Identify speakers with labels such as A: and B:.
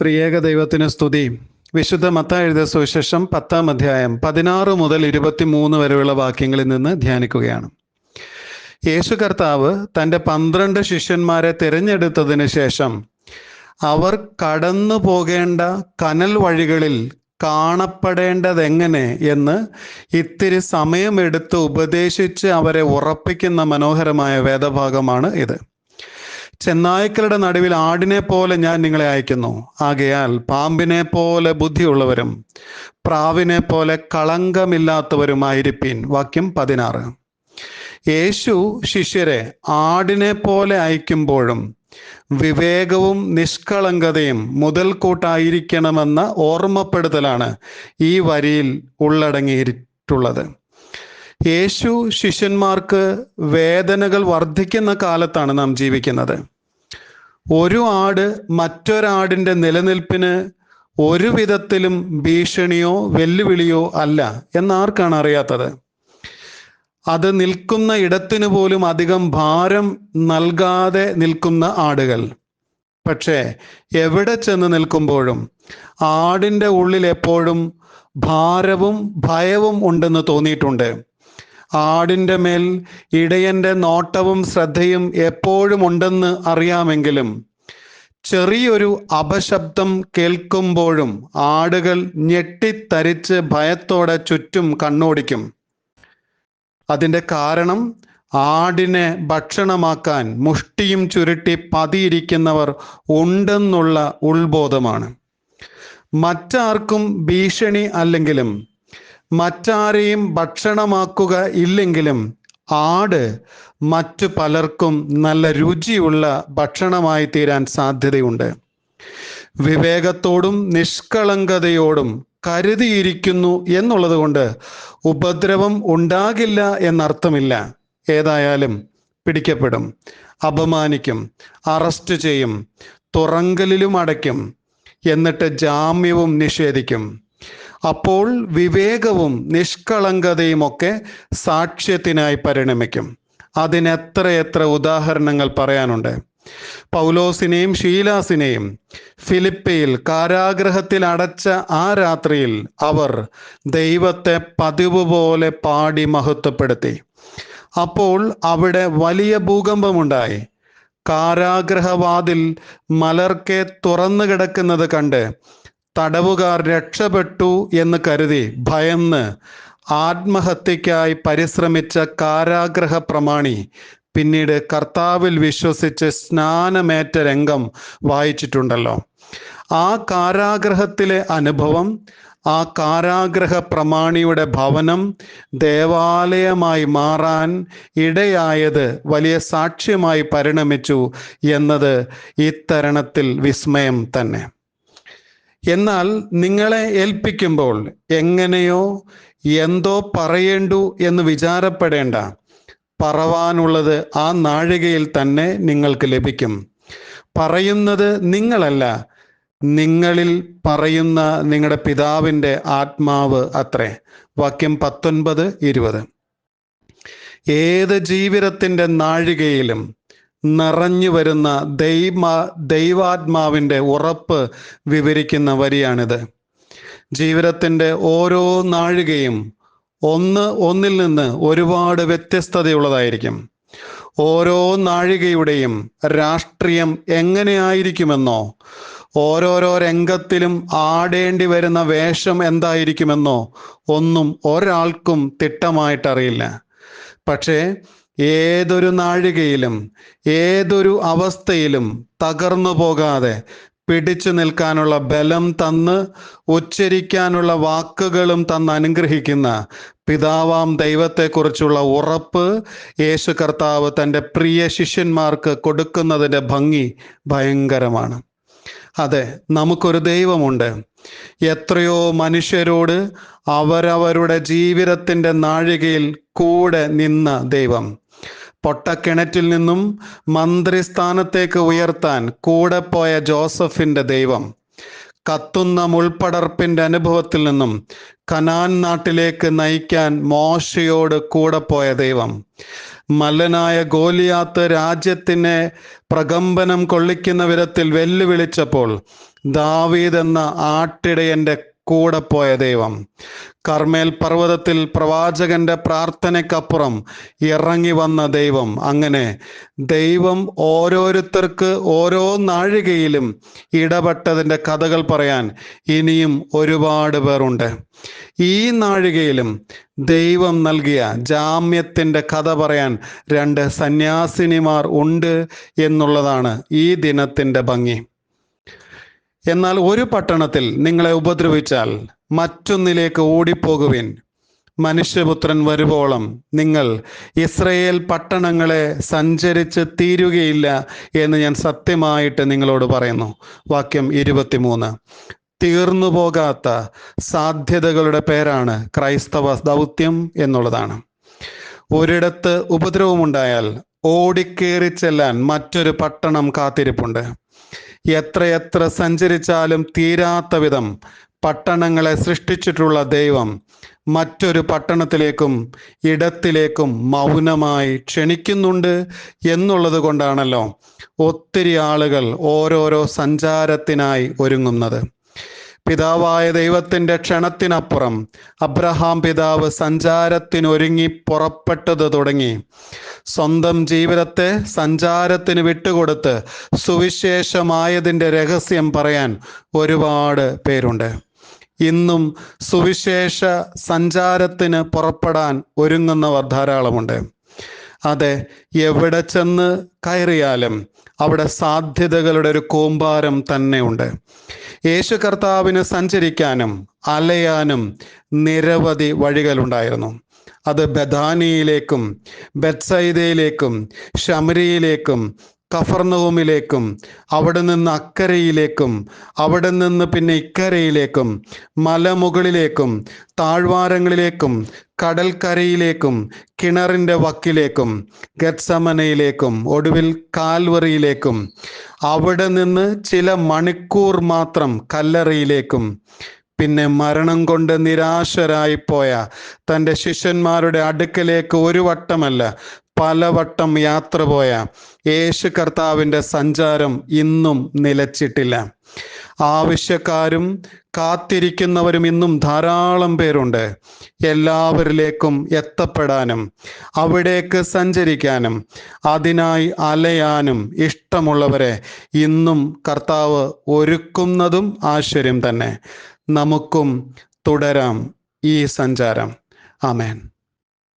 A: ത്രിയേക ദൈവത്തിന് സ്തുതി. വിശുദ്ധ മത്ത എഴുതിയ സുവിശേഷം പത്താം അധ്യായം പതിനാറ് മുതൽ ഇരുപത്തിമൂന്ന് വരെയുള്ള വാക്യങ്ങളിൽ നിന്ന് ധ്യാനിക്കുകയാണ്. യേശു കർത്താവ് തന്റെ പന്ത്രണ്ട് ശിഷ്യന്മാരെ തിരഞ്ഞെടുത്തതിന് ശേഷം അവർ കടന്നു പോകേണ്ട കനൽ വഴികളിൽ കാണപ്പെടേണ്ടതെങ്ങനെ എന്ന് ഇത്തിരി സമയമെടുത്ത് ഉപദേശിച്ച് അവരെ ഉറപ്പിക്കുന്ന മനോഹരമായ വേദഭാഗമാണ് ഇത്. ചെന്നായ്ക്കളുടെ നടുവിൽ ആടിനെ പോലെ ഞാൻ നിങ്ങളെ അയക്കുന്നു. ആകയാൽ പാമ്പിനെ പോലെ ബുദ്ധിയുള്ളവരും പ്രാവിനെ പോലെ കളങ്കമില്ലാത്തവരുമായിരിപ്പീൻ. വാക്യം പതിനാറ്. യേശു ശിഷ്യരെ ആടിനെ പോലെ അയക്കുമ്പോഴും വിവേകവും നിഷ്കളങ്കതയും മുതൽക്കൂട്ടായിരിക്കണമെന്ന ഓർമ്മപ്പെടുത്തലാണ് ഈ വരിയിൽ ഉള്ളടങ്ങിയിട്ടുള്ളത്. യേശു ശിഷ്യന്മാർക്ക് വേദനകൾ വർദ്ധിക്കുന്ന കാലത്താണ് നാം ജീവിക്കുന്നത്. ഒരു ആട് മറ്റൊരാടിന്റെ നിലനിൽപ്പിന് ഒരു വിധത്തിലും ഭീഷണിയോ വെല്ലുവിളിയോ അല്ല എന്നാർക്കാണ് അറിയാത്തത്. അത് നിൽക്കുന്ന ഇടത്തിനു പോലും അധികം ഭാരം നൽകാതെ നിൽക്കുന്ന ആടുകൾ. പക്ഷേ എവിടെ ചെന്ന് നിൽക്കുമ്പോഴും ആടിന്റെ ഉള്ളിൽ എപ്പോഴും ഭാരവും ഭയവും ഉണ്ടെന്ന് തോന്നിയിട്ടുണ്ട്. ആടിന്റെ മേൽ ഇടയന്റെ നോട്ടവും ശ്രദ്ധയും എപ്പോഴും ഉണ്ടെന്ന് അറിയാമെങ്കിലും ചെറിയൊരു അപശബ്ദം കേൾക്കുമ്പോഴും ആടുകൾ ഞെട്ടിത്തരിച്ച് ഭയത്തോടെ ചുറ്റും കണ്ണോടിക്കും. അതിന്റെ കാരണം ആടിനെ ഭക്ഷണമാക്കാൻ മുഷ്ടിയും ചുരുട്ടി പതിയിരിക്കുന്നവർ ഉണ്ടെന്നുള്ള ഉൾബോധമാണ് മറ്റാർക്കും ഭീഷണി അല്ലെങ്കിലും മറ്റാരെയും ഭക്ഷണമാക്കുക ഇല്ലെങ്കിലും ആട് മറ്റു പലർക്കും നല്ല രുചിയുള്ള ഭക്ഷണമായി തീരാൻ സാധ്യതയുണ്ട്. വിവേകത്തോടും നിഷ്കളങ്കതയോടും കരുതിയിരിക്കുന്നു എന്നുള്ളത് കൊണ്ട് ഉപദ്രവം ഉണ്ടാകില്ല എന്നർത്ഥമില്ല. ഏതായാലും പിടിക്കപ്പെടും അപമാനിക്കും അറസ്റ്റ് ചെയ്യും തുറങ്കലിലും അടയ്ക്കും എന്നിട്ട് ജാമ്യവും നിഷേധിക്കും. അപ്പോൾ വിവേകവും നിഷ്കളങ്കതയും ഒക്കെ സാക്ഷ്യത്തിനായി പരിണമിക്കും. അതിനെത്രയെത്ര ഉദാഹരണങ്ങൾ പറയാനുണ്ട്. പൗലോസിനെയും ഷീലാസിനെയും ഫിലിപ്പയിൽ കാരാഗ്രഹത്തിൽ അടച്ച ആ രാത്രിയിൽ അവർ ദൈവത്തെ പതിവ് പോലെ പാടി മഹത്വപ്പെടുത്തി. അപ്പോൾ അവിടെ വലിയ ഭൂകമ്പമുണ്ടായി. കാരാഗ്രഹവാതിൽ മലർക്കെ തുറന്നു കിടക്കുന്നത് കണ്ട് തടവുകാർ രക്ഷപ്പെട്ടു എന്ന് കരുതി ഭയന്ന് ആത്മഹത്യക്കായി പരിശ്രമിച്ച കാരാഗ്രഹ പ്രമാണി പിന്നീട് കർത്താവിൽ വിശ്വസിച്ച് സ്നാനമേറ്റ രംഗം വായിച്ചിട്ടുണ്ടല്ലോ. ആ കാരാഗ്രഹത്തിലെ അനുഭവം ആ കാരാഗ്രഹ പ്രമാണിയുടെ ഭവനം ദേവാലയമായി മാറാൻ ഇടയായത് വലിയ സാക്ഷ്യമായി പരിണമിച്ചു എന്നത് ഇത്തരണത്തിൽ വിസ്മയം തന്നെ. എന്നാൽ നിങ്ങളെ ഏൽപ്പിക്കുമ്പോൾ എങ്ങനെയോ എന്തോ പറയേണ്ടു എന്ന് വിചാരപ്പെടേണ്ട. പറവാനുള്ളത് ആ നാഴികയിൽ തന്നെ നിങ്ങൾക്ക് ലഭിക്കും. പറയുന്നത് നിങ്ങളല്ല. നിങ്ങളിൽ പറയുന്ന നിങ്ങളുടെ പിതാവിന്റെ ആത്മാവ് അത്രേ. വാക്യം പത്തൊൻപത് ഇരുപത്. ഏത് ജീവിതത്തിന്റെ നാഴികയിലും നിറഞ്ഞു വരുന്ന ദൈവ ദൈവാത്മാവിന്റെ ഉറപ്പ് വിവരിക്കുന്ന വരിയാണിത്. ജീവിതത്തിന്റെ ഓരോ നാഴികയും ഒന്ന് ഒന്നിൽ നിന്ന് ഒരുപാട് വ്യത്യസ്തതയുള്ളതായിരിക്കും. ഓരോ നാഴികയുടെയും രാഷ്ട്രീയം എങ്ങനെയായിരിക്കുമെന്നോ ഓരോരോ രംഗത്തിലും ആടേണ്ടി വരുന്ന വേഷം എന്തായിരിക്കുമെന്നോ ഒന്നും ഒരാൾക്കും തിട്ടമായിട്ടറിയില്ല. പക്ഷേ ഏതൊരു നാഴികയിലും ഏതൊരു അവസ്ഥയിലും തകർന്നു പോകാതെ പിടിച്ചു നിൽക്കാനുള്ള ബലം തന്ന് ഉച്ചരിക്കാനുള്ള വാക്കുകളും തന്ന് അനുഗ്രഹിക്കുന്ന പിതാവാം ദൈവത്തെക്കുറിച്ചുള്ള ഉറപ്പ് യേശു കർത്താവ് തന്റെ പ്രിയ ശിഷ്യന്മാർക്ക് കൊടുക്കുന്നതിന്റെ ഭംഗി ഭയങ്കരമാണ്. അതെ നമുക്കൊരു ദൈവമുണ്ട്. എത്രയോ മനുഷ്യരോട് അവരവരുടെ ജീവിതത്തിന്റെ നാഴികയിൽ കൂടെ നിന്ന ദൈവം. പൊട്ടക്കിണറ്റിൽ നിന്നും മന്ത്രിസ്ഥാനത്തേക്ക് ഉയർത്താൻ കൂടെ പോയ ജോസഫിന്റെ ദൈവം. കത്തുന്ന മുൾപ്പടർപ്പിന്റെ അനുഭവത്തിൽ നിന്നും കനാൻ നാട്ടിലേക്ക് നയിക്കാൻ മോശയോട് കൂടെ പോയ ദൈവം. മല്ലനായ ഗോലിയാത്ത് രാജ്യത്തിനെ പ്രകമ്പനം കൊള്ളിക്കുന്ന വിധത്തിൽ വെല്ലുവിളിച്ചപ്പോൾ ദാവീദ് എന്ന ആട്ടിടയന്റെ കൂടെ പോയ ദൈവം. കർമേൽ പർവതത്തിൽ പ്രവാചകന്റെ പ്രാർത്ഥനയ്ക്കപ്പുറം ഇറങ്ങി വന്ന ദൈവം. അങ്ങനെ ദൈവം ഓരോരുത്തർക്ക് ഓരോ നാഴികയിലും ഇടപെട്ടതിന്റെ കഥകൾ പറയാൻ ഇനിയും ഒരുപാട് പേരുണ്ട്. ഈ നാഴികയിലും ദൈവം നൽകിയ ജാമ്യത്തിന്റെ കഥ പറയാൻ രണ്ട് സന്യാസിനിമാർ ഉണ്ട് എന്നുള്ളതാണ് ഈ ദിനത്തിന്റെ ഭംഗി. എന്നാൽ ഒരു പട്ടണത്തിൽ നിങ്ങളെ ഉപദ്രവിച്ചാൽ മറ്റൊന്നിലേക്ക് ഓടിപ്പോകുവിൻ. മനുഷ്യപുത്രൻ വരുവോളം നിങ്ങൾ ഇസ്രയേൽ പട്ടണങ്ങളെ സഞ്ചരിച്ച് തീരുകയില്ല എന്ന് ഞാൻ സത്യമായിട്ട് നിങ്ങളോട് പറയുന്നു. വാക്യം ഇരുപത്തിമൂന്ന്. തീർന്നു പോകാത്ത സാധ്യതകളുടെ പേരാണ് ക്രൈസ്തവ ദൗത്യം എന്നുള്ളതാണ്. ഒരിടത്ത് ഉപദ്രവമുണ്ടായാൽ ഓടിക്കേറി ചെല്ലാൻ മറ്റൊരു പട്ടണം കാത്തിരിപ്പുണ്ട്. എത്രയെത്ര സഞ്ചരിച്ചാലും തീരാത്ത വിധം പട്ടണങ്ങളെ സൃഷ്ടിച്ചിട്ടുള്ള ദൈവം മറ്റൊരു പട്ടണത്തിലേക്കും ഇടത്തിലേക്കും മൗനമായി ക്ഷണിക്കുന്നുണ്ട് എന്നുള്ളത് കൊണ്ടാണല്ലോ ഒത്തിരി ആളുകൾ ഓരോരോ സഞ്ചാരത്തിനായി ഒരുങ്ങുന്നത്. പിതാവായ ദൈവത്തിന്റെ ക്ഷണത്തിനപ്പുറം അബ്രഹാം പിതാവ് സഞ്ചാരത്തിനൊരുങ്ങി പുറപ്പെട്ടത് തുടങ്ങി. സ്വന്തം ജീവിതത്തെ സഞ്ചാരത്തിന് വിട്ടുകൊടുത്ത് സുവിശേഷമായതിന്റെ രഹസ്യം പറയാൻ ഒരുപാട് പേരുണ്ട്. ഇന്നും സുവിശേഷ സഞ്ചാരത്തിന് പുറപ്പെടാൻ ഒരുങ്ങുന്നവർ ധാരാളമുണ്ട്. അതെ എവിടെ ചെന്ന് കയറിയാലും അവിടെ സാധ്യതകളുടെ ഒരു കൂമ്പാരം തന്നെയുണ്ട്. യേശു കർത്താവിന് സഞ്ചരിക്കാനും അലയാനും നിരവധി വഴികളുണ്ടായിരുന്നു. അത് ബദാനിയിലേക്കും ബെത്സൈദയിലേക്കും ഷമരിയിലേക്കും കഫർനഹൂമിലേക്കും അവിടെ നിന്ന് അക്കരയിലേക്കും അവിടെ നിന്ന് പിന്നെ ഇക്കരയിലേക്കും മലമുകളിലേക്കും താഴ്വാരങ്ങളിലേക്കും കടൽക്കരയിലേക്കും കിണറിന്റെ വക്കിലേക്കും ഗത്സമനയിലേക്കും ഒടുവിൽ കാൽവറിയിലേക്കും അവിടെ നിന്ന് ചില മണിക്കൂർ മാത്രം കല്ലറയിലേക്കും പിന്നെ മരണം കൊണ്ട് നിരാശരായിപ്പോയ തന്റെ ശിഷ്യന്മാരുടെ അടുക്കലേക്ക് ഒരു വട്ടമല്ല പലവട്ടം യാത്ര പോയ യേശു കർത്താവിന്റെ സഞ്ചാരം ഇന്നും നിലച്ചിട്ടില്ല. ആവശ്യക്കാരും കാത്തിരിക്കുന്നവരും ഇന്നും ധാരാളം പേരുണ്ട്. എല്ലാവരിലേക്കും എത്തപ്പെടാനും അവിടേക്ക് സഞ്ചരിക്കാനും അതിനായി അലയാനും ഇഷ്ടമുള്ളവരെ ഇന്നും കർത്താവ് ഒരുക്കുന്നതും ആശ്ചര്യം തന്നെ. നമുക്കും തുടരാം ഈ സഞ്ചാരം. ആമേൻ.